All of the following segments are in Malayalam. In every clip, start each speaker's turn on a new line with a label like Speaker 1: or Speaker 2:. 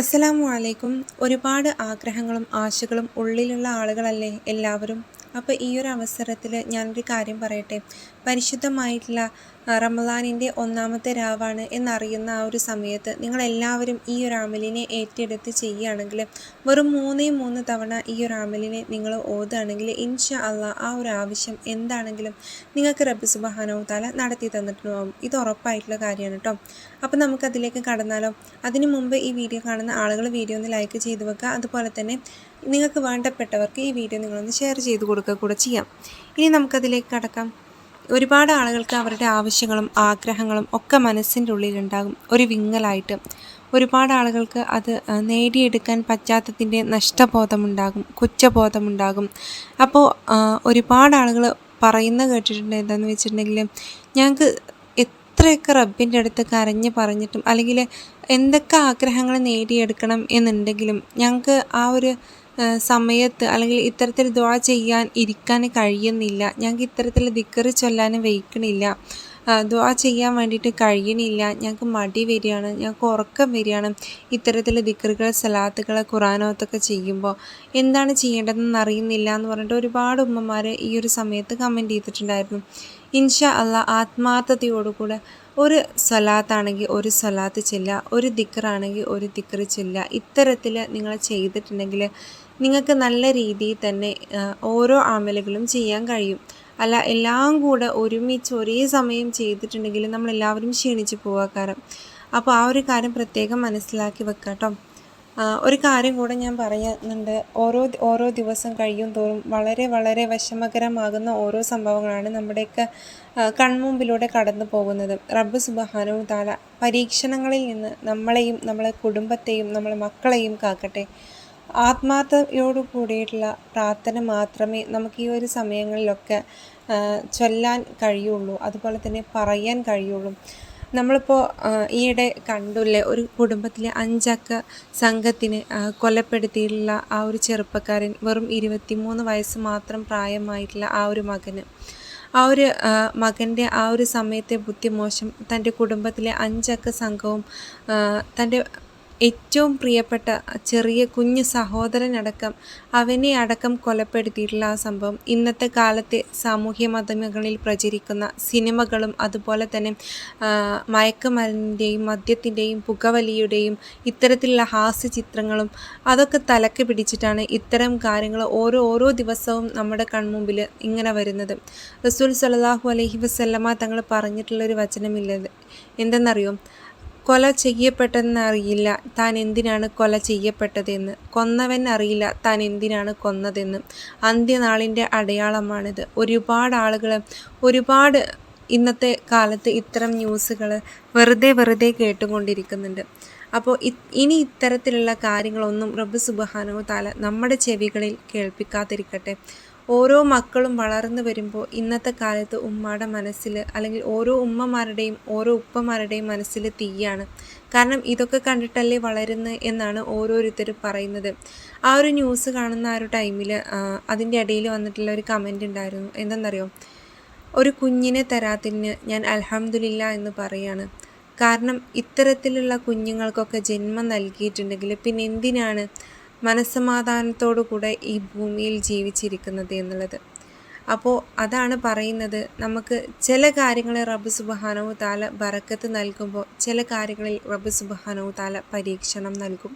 Speaker 1: അസ്സലാമു അലൈക്കും. ഒരുപാട് ആഗ്രഹങ്ങളും ആശകളും ഉള്ളിലുള്ള ആളുകളല്ലേ എല്ലാവരും? അപ്പോൾ ഈ ഒരു അവസരത്തിൽ ഞാനൊരു കാര്യം പറയട്ടെ? പരിശുദ്ധമായിട്ടുള്ള റമദാനിന്റെ ഒന്നാമത്തെ രാവാണ് എന്നറിയുന്ന ആ ഒരു സമയത്ത് നിങ്ങളെല്ലാവരും ഈ ഒരു അമലിനെ ഏറ്റെടുത്ത് ചെയ്യുകയാണെങ്കിൽ വെറും മൂന്നേ മൂന്ന് തവണ ഈ ഒരു അമലിനെ നിങ്ങൾ ഓതുകയാണെങ്കിൽ ഇൻഷ അള്ളാ ആ ഒരു ആവശ്യം എന്താണെങ്കിലും നിങ്ങൾക്ക് റബ്ബ് സുബഹാനവും തല നടത്തി തന്നിട്ടുണ്ടാവും. ഇത് ഉറപ്പായിട്ടുള്ള കാര്യമാണ് കേട്ടോ. അപ്പോൾ നമുക്കതിലേക്ക് കടന്നാലോ? അതിനു മുമ്പ് ഈ വീഡിയോ കാണുന്ന ആളുകൾ വീഡിയോ ഒന്ന് ലൈക്ക് ചെയ്ത് വെക്കുക. അതുപോലെ തന്നെ നിങ്ങൾക്ക് വേണ്ടപ്പെട്ടവർക്ക് ഈ വീഡിയോ നിങ്ങളൊന്ന് ഷെയർ ചെയ്ത് കൊടുക്കുക കൂടെ ചെയ്യാം. ഇനി നമുക്കതിലേക്ക് കടക്കാം. ഒരുപാട് ആളുകൾക്ക് അവരുടെ ആവശ്യങ്ങളും ആഗ്രഹങ്ങളും ഒക്കെ മനസ്സിന്റെ ഉള്ളിലുണ്ടാകും. ഒരു വിങ്ങലായിട്ട്. ഒരുപാട് ആളുകൾക്ക് അത് നേടിയെടുക്കാൻ പറ്റാത്തതിന്റെ നഷ്ടബോധമുണ്ടാകും കുറ്റബോധമുണ്ടാകും. അപ്പോൾ ഒരുപാട് ആളുകൾ പറയുന്ന കേട്ടിട്ടുണ്ട് എന്താണെന്ന് വെച്ചിട്ടുണ്ടെങ്കിൽ ഞങ്ങൾക്ക് എത്രയൊക്കെ റബ്ബിന്റെ അടുത്ത് കരഞ്ഞ് പറഞ്ഞിട്ടും അല്ലെങ്കിൽ എന്തൊക്കെ ആഗ്രഹങ്ങൾ നേടിയെടുക്കണം എന്നുണ്ടെങ്കിലും ഞങ്ങൾക്ക് ആ ഒരു സമയത്ത് അല്ലെങ്കിൽ ഇത്തരത്തിൽ ദ്വാ ചെയ്യാൻ ഇരിക്കാൻ കഴിയുന്നില്ല. ഞങ്ങൾക്ക് ഇത്തരത്തിൽ ദിക്കറ് ചൊല്ലാനും വയ്ക്കണില്ല ദ്വാ ചെയ്യാൻ വേണ്ടിയിട്ട് കഴിയണില്ല. ഞങ്ങൾക്ക് മടി വരികയാണ്. ഞങ്ങൾക്ക് ഉറക്കം വരികയാണ് ഇത്തരത്തിൽ ദിക്കറുകൾ സലാത്തുകൾ ഖുറാനോത്തൊക്കെ ചെയ്യുമ്പോൾ. എന്താണ് ചെയ്യേണ്ടതെന്ന് അറിയുന്നില്ല എന്ന് പറഞ്ഞിട്ട് ഒരുപാട് ഉമ്മമാർ ഈ ഒരു സമയത്ത് കമന്റ് ചെയ്തിട്ടുണ്ടായിരുന്നു. ഇൻഷാ അല്ല ആത്മാർത്ഥതയോടുകൂടെ ഒരു സലാത്താണെങ്കിൽ ഒരു സലാത്ത് ചെല്ലുക ഒരു ദിക്കറാണെങ്കിൽ ഒരു ദിക്കറ് ചെല്ലുക. ഇത്തരത്തിൽ നിങ്ങൾ ചെയ്തിട്ടുണ്ടെങ്കിൽ നിങ്ങൾക്ക് നല്ല രീതിയിൽ തന്നെ ഓരോ ആമലുകളും ചെയ്യാൻ കഴിയും. അല്ല എല്ലാം കൂടെ ഒരുമിച്ച് ഒരേ സമയം ചെയ്തിട്ടുണ്ടെങ്കിൽ നമ്മൾ നമ്മളെല്ലാവരും ക്ഷീണിച്ച് കാരണം. അപ്പോൾ ആ ഒരു കാര്യം പ്രത്യേകം മനസ്സിലാക്കി വെക്കാം കേട്ടോ ഒരു കാര്യം കൂടെ ഞാൻ പറയുന്നുണ്ട്. ഓരോ ഓരോ ദിവസം കഴിയും തോറും വളരെ വളരെ വിഷമകരമാകുന്ന ഓരോ സംഭവങ്ങളാണ് നമ്മുടെയൊക്കെ കൺമുമ്പിലൂടെ കടന്നു പോകുന്നത്. റബ്ബ് സുബഹാനവും താല പരീക്ഷണങ്ങളിൽ നിന്ന് നമ്മളെയും നമ്മളെ കുടുംബത്തെയും നമ്മളെ മക്കളെയും കാക്കട്ടെ. ആത്മാർത്ഥതയോടു കൂടിയിട്ടുള്ള പ്രാർത്ഥന മാത്രമേ നമുക്ക് ഈ ഒരു സമയങ്ങളിലൊക്കെ ചൊല്ലാൻ കഴിയുള്ളൂ. അതുപോലെ തന്നെ പറയാൻ കഴിയുള്ളൂ. നമ്മളിപ്പോൾ ഈയിടെ കണ്ടുള്ള ഒരു കുടുംബത്തിലെ അഞ്ചക്ക സംഘത്തിന് കൊലപ്പെടുത്തിയിട്ടുള്ള ആ ഒരു ചെറുപ്പക്കാരൻ വെറും ഇരുപത്തിമൂന്ന് വയസ്സ് മാത്രം പ്രായമായിട്ടുള്ള ആ ഒരു മകന്. ആ ഒരു മകന്റെ ആ ഒരു സമയത്തെ ബുദ്ധിമോശം തന്റെ കുടുംബത്തിലെ അഞ്ചക്ക സംഘവും തന്റെ ഏറ്റവും പ്രിയപ്പെട്ട ചെറിയ കുഞ്ഞു സഹോദരനടക്കം അവനെ അടക്കം കൊലപ്പെടുത്തിയിട്ടുള്ള ആ സംഭവം. ഇന്നത്തെ കാലത്തെ സാമൂഹ്യ മാധ്യമങ്ങളിൽ പ്രചരിക്കുന്ന സിനിമകളും അതുപോലെ തന്നെ മയക്കുമരുന്നിന്റെയും മദ്യത്തിന്റെയും പുകവലിയുടെയും ഇത്തരത്തിലുള്ള ഹാസ്യ ചിത്രങ്ങളും അതൊക്കെ തലക്ക് പിടിച്ചിട്ടാണ് ഇത്തരം കാര്യങ്ങൾ ഓരോ ഓരോ ദിവസവും നമ്മുടെ കൺമുമ്പിൽ ഇങ്ങനെ വരുന്നത്. റസൂൽ സലാഹു അലഹി വസല്ലമ തങ്ങൾ പറഞ്ഞിട്ടുള്ളൊരു വചനമില്ലത്. എന്തെന്നറിയോ? കൊല ചെയ്യപ്പെട്ടെന്നറിയില്ല. താൻ എന്തിനാണ് കൊല ചെയ്യപ്പെട്ടതെന്ന്. കൊന്നവൻ അറിയില്ല താൻ എന്തിനാണ് കൊന്നതെന്ന്. അന്ത്യനാളിന്റെ അടയാളമാണിത്. ഒരുപാട് ആളുകൾ ഒരുപാട് ഇന്നത്തെ കാലത്ത് ഇത്തരം ന്യൂസുകൾ വെറുതെ വെറുതെ കേട്ടുകൊണ്ടിരിക്കുന്നുണ്ട്. അപ്പോൾ ഇനി ഇത്തരത്തിലുള്ള കാര്യങ്ങളൊന്നും റബ്ബ് സുബഹാനോ താല നമ്മുടെ ചെവികളിൽ കേൾപ്പിക്കാതിരിക്കട്ടെ. ഓരോ മക്കളും വളർന്നു വരുമ്പോൾ ഇന്നത്തെ കാലത്ത് ഉമ്മയുടെ മനസ്സിൽ അല്ലെങ്കിൽ ഓരോ ഉമ്മമാരുടെയും ഓരോ ഉപ്പമാരുടെയും മനസ്സിൽ തീയാണ്. കാരണം ഇതൊക്കെ കണ്ടിട്ടല്ലേ വളരുന്നത് എന്നാണ് ഓരോരുത്തരും പറയുന്നത്. ആ ഒരു ന്യൂസ് കാണുന്ന ആ ഒരു ടൈമിൽ അതിന്റെ ഇടയിൽ വന്നിട്ടുള്ള ഒരു കമന്റ് ഉണ്ടായിരുന്നു എന്തെന്നറിയോ? ഒരു കുഞ്ഞിനെ തരാത്തിന് ഞാൻ അൽഹംദുലില്ല എന്ന് പറയാണ്. കാരണം ഇത്തരത്തിലുള്ള കുഞ്ഞുങ്ങൾക്കൊക്കെ ജന്മം നൽകിയിട്ടുണ്ടെങ്കിൽ പിന്നെ എന്തിനാണ് മനസ്സമാധാനത്തോടു കൂടെ ഈ ഭൂമിയിൽ ജീവിച്ചിരിക്കുന്നത് എന്നുള്ളത്. അപ്പോൾ അതാണ് പറയുന്നത്. നമുക്ക് ചില കാര്യങ്ങളെ റബ്ബ് സുബഹാനവു താല ബറക്കത്ത് നൽകുമ്പോൾ ചില കാര്യങ്ങളിൽ റബ്ബ് സുബഹാനവു താല പരീക്ഷണം നൽകും.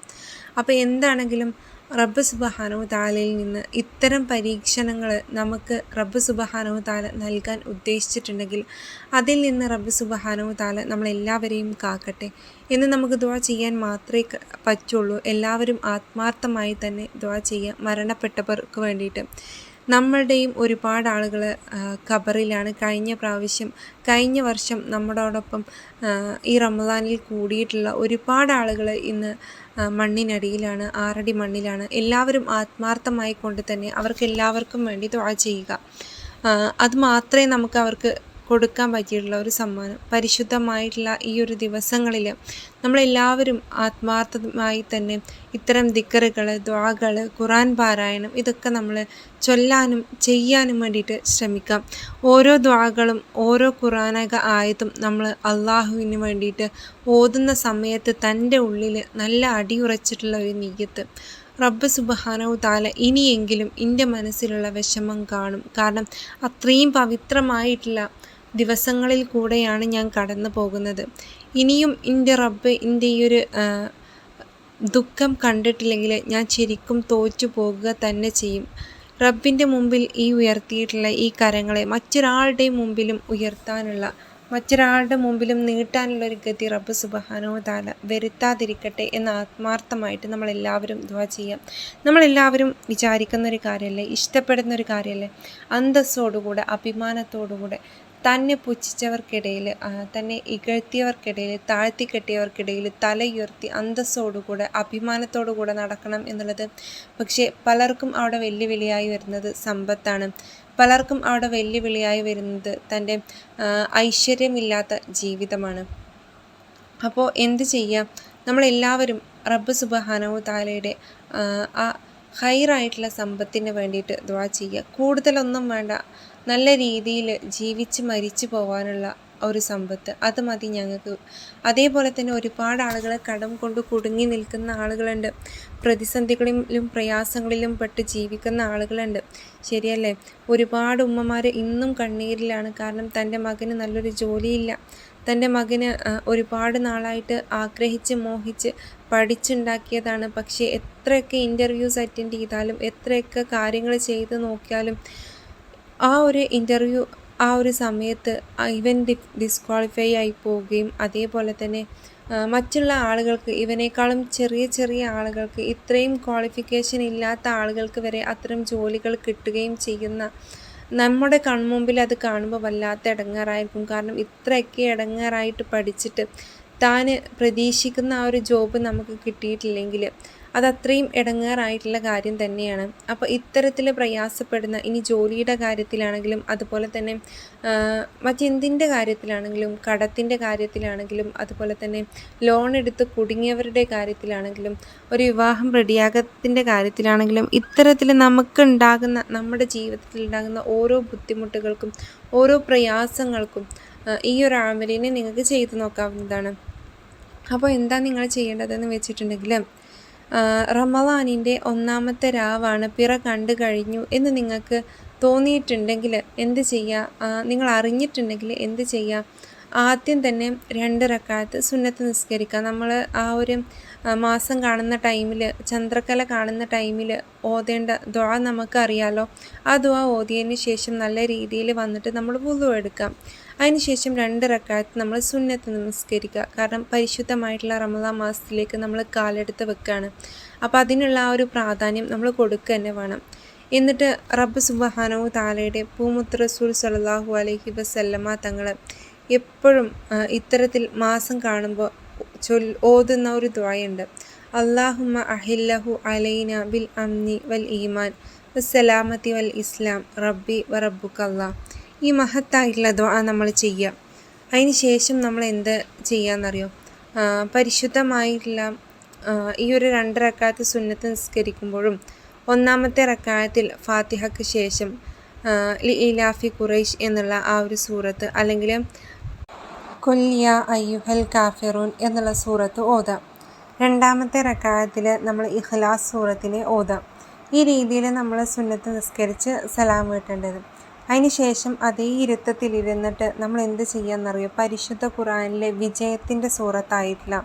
Speaker 1: അപ്പോൾ എന്താണെങ്കിലും റബ്ബ് സുബഹാനവു താലയിൽ നിന്ന് ഇത്തരം പരീക്ഷണങ്ങൾ നമുക്ക് റബ്ബ് സുബഹാനവു താല നൽകാൻ ഉദ്ദേശിച്ചിട്ടുണ്ടെങ്കിൽ അതിൽ നിന്ന് റബ്ബ് സുബഹാനവു താല നമ്മളെല്ലാവരെയും കാക്കട്ടെ എന്ന് നമുക്ക് ദുആ ചെയ്യാൻ മാത്രമേ പറ്റുള്ളൂ. എല്ലാവരും ആത്മാർത്ഥമായി തന്നെ ദുആ ചെയ്യുക മരണപ്പെട്ടവർക്ക് വേണ്ടിയിട്ട്. നമ്മളുടെയും ഒരുപാട് ആളുകൾ ഖബറിലാണ്. കഴിഞ്ഞ പ്രാവശ്യം കഴിഞ്ഞ വർഷം നമ്മളോടൊപ്പം ഈ റമദാനിൽ കൂടിയിട്ടുള്ള ഒരുപാട് ആളുകൾ ഇന്ന് മണ്ണിനടിയിലാണ് ആറടി മണ്ണിലാണ്. എല്ലാവരും ആത്മാർത്ഥമായി കൊണ്ട് തന്നെ അവർക്ക് എല്ലാവർക്കും വേണ്ടി ദുആ ചെയ്യുക. അത് മാത്രമേ നമുക്ക് അവർക്ക് കൊടുക്കാൻ പറ്റിയിട്ടുള്ള ഒരു സമ്മാനം പരിശുദ്ധമായിട്ടുള്ള ഈ ഒരു ദിവസങ്ങളിൽ നമ്മളെല്ലാവരും ആത്മാർത്ഥമായി തന്നെ ഇത്തരം ദിക്കറുകൾ ദ്വാകൾ ഖുറാൻ പാരായണം ഇതൊക്കെ നമ്മൾ ചൊല്ലാനും ചെയ്യാനും വേണ്ടിയിട്ട് ശ്രമിക്കാം. ഓരോ ദ്വാകളും ഓരോ ഖുറാനക ആയതും നമ്മൾ അള്ളാഹുവിന് വേണ്ടിയിട്ട് ഓതുന്ന സമയത്ത് തന്റെ ഉള്ളിൽ നല്ല അടിയുറച്ചിട്ടുള്ള ഒരു നീയത്ത്. റബ്ബ് സുബഹാനവു താല ഇനിയെങ്കിലും എന്റെ മനസ്സിലുള്ള വിഷമം കാണും. കാരണം അത്രയും പവിത്രമായിട്ടുള്ള ദിവസങ്ങളിൽ കൂടെയാണ് ഞാൻ കടന്നു പോകുന്നത്. ഇനിയും എന്റെ റബ്ബ് എന്റെ ഈ ഒരു ദുഃഖം കണ്ടിട്ടില്ലെങ്കിൽ ഞാൻ ശരിക്കും തോറ്റു പോകുക തന്നെ ചെയ്യും. റബ്ബിന്റെ മുമ്പിൽ ഈ ഉയർത്തിയിട്ടുള്ള ഈ കരങ്ങളെ മറ്റൊരാളുടെ മുമ്പിലും ഉയർത്താനുള്ള മറ്റൊരാളുടെ മുമ്പിലും നീട്ടാനുള്ള ഒരു ഗതി റബ്ബ് സുബഹാനോ താല വരുത്താതിരിക്കട്ടെ എന്ന് ആത്മാർത്ഥമായിട്ട് നമ്മളെല്ലാവരും ദ്വാ ചെയ്യാം. നമ്മളെല്ലാവരും വിചാരിക്കുന്ന ഒരു കാര്യമല്ലേ? ഇഷ്ടപ്പെടുന്ന ഒരു കാര്യമല്ലേ? അന്തസ്സോടുകൂടെ അഭിമാനത്തോടുകൂടെ തന്നെ പുച്ഛിച്ചവർക്കിടയിൽ തന്നെ ഇകഴ്ത്തിയവർക്കിടയിൽ താഴ്ത്തിക്കെട്ടിയവർക്കിടയിൽ തലയുയർത്തി അന്തസ്സോടുകൂടെ അഭിമാനത്തോടുകൂടെ നടക്കണം എന്നുള്ളത് പക്ഷേ പലർക്കും അവിടെ വെല്ലുവിളിയായി വരുന്നത് സമ്പത്താണ്. പലർക്കും അവിടെ വെല്ലുവിളിയായി വരുന്നത് തന്റെ ഐശ്വര്യമില്ലാത്ത ജീവിതമാണ്. അപ്പോൾ എന്ത് ചെയ്യാം? നമ്മളെല്ലാവരും റബ്ബ് സുബഹാനവു താലയുടെ ആ ഹൈറായിട്ടുള്ള സമ്പത്തിന് വേണ്ടിയിട്ട് ദ്വാ ചെയ്യുക. കൂടുതലൊന്നും വേണ്ട. നല്ല രീതിയിൽ ജീവിച്ച് മരിച്ചു പോകാനുള്ള ഒരു സമ്പത്ത്. അത് മതി ഞങ്ങൾക്ക്. അതേപോലെ തന്നെ ഒരുപാട് ആളുകളെ കടം കൊണ്ട് കുടുങ്ങി നിൽക്കുന്ന ആളുകളുണ്ട്. പ്രതിസന്ധികളിലും പ്രയാസങ്ങളിലും പെട്ട് ജീവിക്കുന്ന ആളുകളുണ്ട്. ശരിയല്ലേ? ഒരുപാട് ഉമ്മമാർ ഇന്നും കണ്ണീരിലാണ്. കാരണം തന്റെ മകന് നല്ലൊരു ജോലിയില്ല. തന്റെ മകന് ഒരുപാട് നാളായിട്ട് ആഗ്രഹിച്ച് മോഹിച്ച് പഠിച്ചുണ്ടാക്കിയതാണ്. പക്ഷേ എത്രയൊക്കെ ഇന്റർവ്യൂസ് അറ്റൻഡ് ചെയ്താലും എത്രയൊക്കെ കാര്യങ്ങൾ ചെയ്ത് നോക്കിയാലും ആ ഒരു ഇന്റർവ്യൂ ആ ഒരു സമയത്ത് ഇവൻ ഡി ഡിസ്ക്വാളിഫൈ ആയി പോവുകയും അതേപോലെ തന്നെ മറ്റുള്ള ആളുകൾക്ക് ഇവനേക്കാളും ചെറിയ ചെറിയ ആളുകൾക്ക് ഇത്രയും ക്വാളിഫിക്കേഷൻ ഇല്ലാത്ത ആളുകൾക്ക് വരെ അത്തരം ജോലികൾ കിട്ടുകയും ചെയ്യുന്ന നമ്മുടെ കൺമുമ്പിൽ അത് കാണുമ്പോൾ വല്ലാത്ത ഇടങ്ങാറായിരിക്കും കാരണം ഇത്രയൊക്കെ ഇടങ്ങാറായിട്ട് പഠിച്ചിട്ട് താൻ പ്രതീക്ഷിക്കുന്ന ആ ഒരു ജോബ് നമുക്ക് കിട്ടിയിട്ടില്ലെങ്കിൽ അത് ഇടങ്ങേറായിട്ടുള്ള കാര്യം തന്നെയാണ്. അപ്പോൾ ഇത്തരത്തിൽ പ്രയാസപ്പെടുന്ന ഇനി ജോലിയുടെ കാര്യത്തിലാണെങ്കിലും അതുപോലെ തന്നെ മറ്റെന്തിന്റെ കാര്യത്തിലാണെങ്കിലും കടത്തിന്റെ കാര്യത്തിലാണെങ്കിലും അതുപോലെ തന്നെ ലോൺ എടുത്ത് കുടുങ്ങിയവരുടെ കാര്യത്തിലാണെങ്കിലും ഒരു വിവാഹം റെഡിയാകത്തിന്റെ കാര്യത്തിലാണെങ്കിലും ഇത്തരത്തിൽ നമുക്കുണ്ടാകുന്ന നമ്മുടെ ജീവിതത്തിൽ ഉണ്ടാകുന്ന ഓരോ ബുദ്ധിമുട്ടുകൾക്കും ഓരോ പ്രയാസങ്ങൾക്കും ഈ ഒരു ആമലിനെ നിങ്ങൾക്ക് ചെയ്തു നോക്കാവുന്നതാണ്. അപ്പോൾ എന്താ നിങ്ങൾ ചെയ്യേണ്ടതെന്ന് വെച്ചിട്ടുണ്ടെങ്കിൽ റമദാനിന്റെ ഒന്നാമത്തെ രാവാണ് പിറ കണ്ടു കഴിഞ്ഞു എന്ന് നിങ്ങൾക്ക് തോന്നിയിട്ടുണ്ടെങ്കിൽ എന്ത് ചെയ്യുക നിങ്ങൾ അറിഞ്ഞിട്ടുണ്ടെങ്കിൽ എന്ത് ചെയ്യുക ആദ്യം തന്നെ രണ്ട് റക്കാലത്ത് സുന്നത്ത് നിസ്കരിക്കുക. നമ്മൾ ആ ഒരു മാസം കാണുന്ന ടൈമിൽ ചന്ദ്രക്കല കാണുന്ന ടൈമിൽ ഓതേണ്ട ദ്വാ നമുക്കറിയാലോ. ആ ദ്വാ ഓതിയതിന് ശേഷം നല്ല രീതിയിൽ വന്നിട്ട് നമ്മൾ വുളു എടുക്കാം. അതിനുശേഷം രണ്ട് റക്കാത്ത് നമ്മൾ സുന്നത്ത് നമസ്കരിക്കുക കാരണം പരിശുദ്ധമായിട്ടുള്ള റമദാ മാസത്തിലേക്ക് നമ്മൾ കാലെടുത്ത് വെക്കുകയാണ് അപ്പോൾ അതിനുള്ള ആ ഒരു പ്രാധാന്യം നമ്മൾ കൊടുക്കുക തന്നെ വേണം. എന്നിട്ട് റബ്ബ് സുബഹാനവും താലയുടെ പൂമുത്ത് റസൂൽ സലാഹു അലഹി വസല്ലമ്മ തങ്ങൾ എപ്പോഴും ഇത്തരത്തിൽ മാസം കാണുമ്പോൾ ചൊൽ ഓതുന്ന ഒരു ദ്വായുണ്ട്. അള്ളാഹുമ്മ അഹില്ലഹു അലൈന ബിൽ അംനി വൽ ഈമാൻ വസ്സലാമത്തി വൽ ഇസ്ലാം. റബ്ബി വ റബ്ബുക്കല്ലാ ഈ മഹത്തായിട്ടുള്ള ദ്വാ നമ്മൾ ചെയ്യുക. അതിന് ശേഷം നമ്മൾ എന്ത് ചെയ്യാന്നറിയോ? പരിശുദ്ധമായിട്ടുള്ള ഈ ഒരു രണ്ട് റക്കാത്ത് സുന്നത്ത് നിസ്കരിക്കുമ്പോഴും ഒന്നാമത്തെ റക്കായത്തിൽ ഫാത്തിഹയ്ക്ക് ശേഷം ഇലാഫി ഖുറൈഷ് എന്നുള്ള ആ ഒരു സൂറത്ത് അല്ലെങ്കിൽ കൊല്ലിയ അയ്യുഹൽ കാഫിറൂൻ എന്നുള്ള സൂറത്ത് ഓതാം. രണ്ടാമത്തെ റക്കായത്തിൽ നമ്മൾ ഇഖ്ലാസ് സൂറത്തിനെ ഓതാം. ഈ രീതിയിൽ നമ്മൾ സുന്നത്ത് നിസ്കരിച്ച് സലാം വീട്ടേണ്ടത്. അതിനുശേഷം അതേ ഇരുത്തത്തിലിരുന്നിട്ട് നമ്മൾ എന്ത് ചെയ്യാമെന്നറിയോ പരിശുദ്ധ ഖുറാനിലെ വിജയത്തിന്റെ സൂറത്തായിട്ടുള്ള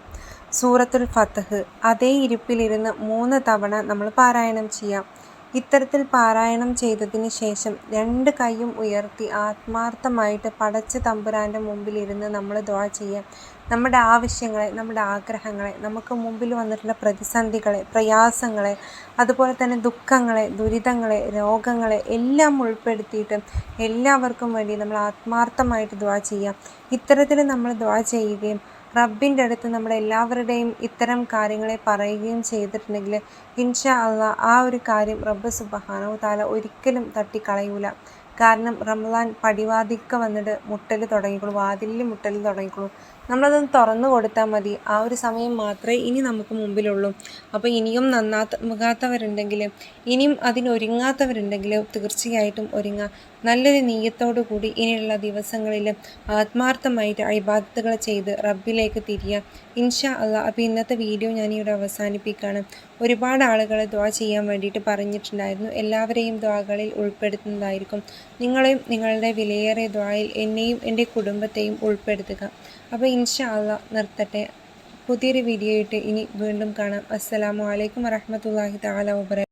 Speaker 1: സൂറത്തുൽ ഫത്തഹ് അതേ ഇരിപ്പിലിരുന്ന് മൂന്ന് തവണ നമ്മൾ പാരായണം ചെയ്യാം. ഇത്തരത്തിൽ പാരായണം ചെയ്തതിന് ശേഷം രണ്ട് കൈയും ഉയർത്തി ആത്മാർത്ഥമായിട്ട് പടച്ച തമ്പുരാന്റെ മുമ്പിലിരുന്ന് നമ്മൾ ദുവാ ചെയ്യാം. നമ്മുടെ ആവശ്യങ്ങളെ നമ്മുടെ ആഗ്രഹങ്ങളെ നമുക്ക് മുമ്പിൽ വന്നിട്ടുള്ള പ്രതിസന്ധികളെ പ്രയാസങ്ങളെ അതുപോലെ തന്നെ ദുഃഖങ്ങളെ ദുരിതങ്ങളെ രോഗങ്ങളെ എല്ലാം ഉൾപ്പെടുത്തിയിട്ട് എല്ലാവർക്കും വേണ്ടി നമ്മൾ ആത്മാർത്ഥമായിട്ട് ദുവാ ചെയ്യാം. ഇത്തരത്തിൽ നമ്മൾ ദുവാ ചെയ്യുകയും റബ്ബിന്റെ അടുത്ത് നമ്മൾ എല്ലാവരുടെയും ഇത്തരം കാര്യങ്ങളെ പറയുകയും ചെയ്തിട്ടുണ്ടെങ്കിൽ ഇൻഷാ അള്ളാ ആ ഒരു കാര്യം റബ്ബ് സുബഹാനോ താല ഒരിക്കലും തട്ടിക്കളയൂല. കാരണം റമദാൻ പടിവാതിക്ക വന്നിട്ട് മുട്ടൽ തുടങ്ങിക്കോളും വാതിലിൽ മുട്ടൽ തുടങ്ങിക്കോളും. നമ്മളതൊന്ന് തുറന്നു കൊടുത്താൽ മതി. ആ ഒരു സമയം മാത്രമേ ഇനി നമുക്ക് മുമ്പിലുള്ളൂ. അപ്പോൾ ഇനിയും നന്നാത്ത മുഖാത്തവരുണ്ടെങ്കിൽ ഇനിയും അതിനൊരുങ്ങാത്തവരുണ്ടെങ്കിൽ തീർച്ചയായിട്ടും ഒരുങ്ങുക നല്ലൊരു നീയത്തോടു കൂടി ഇനിയുള്ള ദിവസങ്ങളിൽ ആത്മാർത്ഥമായിട്ട് അഴിബാദത്തുകൾ ചെയ്ത് റബ്ബിലേക്ക് തിരിയുക ഇൻഷാ അല്ല അപ്പോൾ ഇന്നത്തെ വീഡിയോ ഞാനിവിടെ അവസാനിപ്പിക്കുകയാണ് ഒരുപാട് ആളുകൾ ദ്വാ ചെയ്യാൻ വേണ്ടിയിട്ട് പറഞ്ഞിട്ടുണ്ടായിരുന്നു. എല്ലാവരെയും ദ്വാകളിൽ ഉൾപ്പെടുത്തുന്നതായിരിക്കും. നിങ്ങളെയും നിങ്ങളുടെ വിലയേറിയ ദ്വായിൽ എന്നെയും എന്റെ കുടുംബത്തെയും ഉൾപ്പെടുത്തുക. അപ്പോൾ ഇൻഷാ അല്ല നിർത്തട്ടെ. പുതിയൊരു വീഡിയോ ഇട്ട് ഇനി വീണ്ടും കാണാം. അസ്സലാമു അലൈക്കും വറഹമത്തല്ലാഹി താല വബറകാതുഹു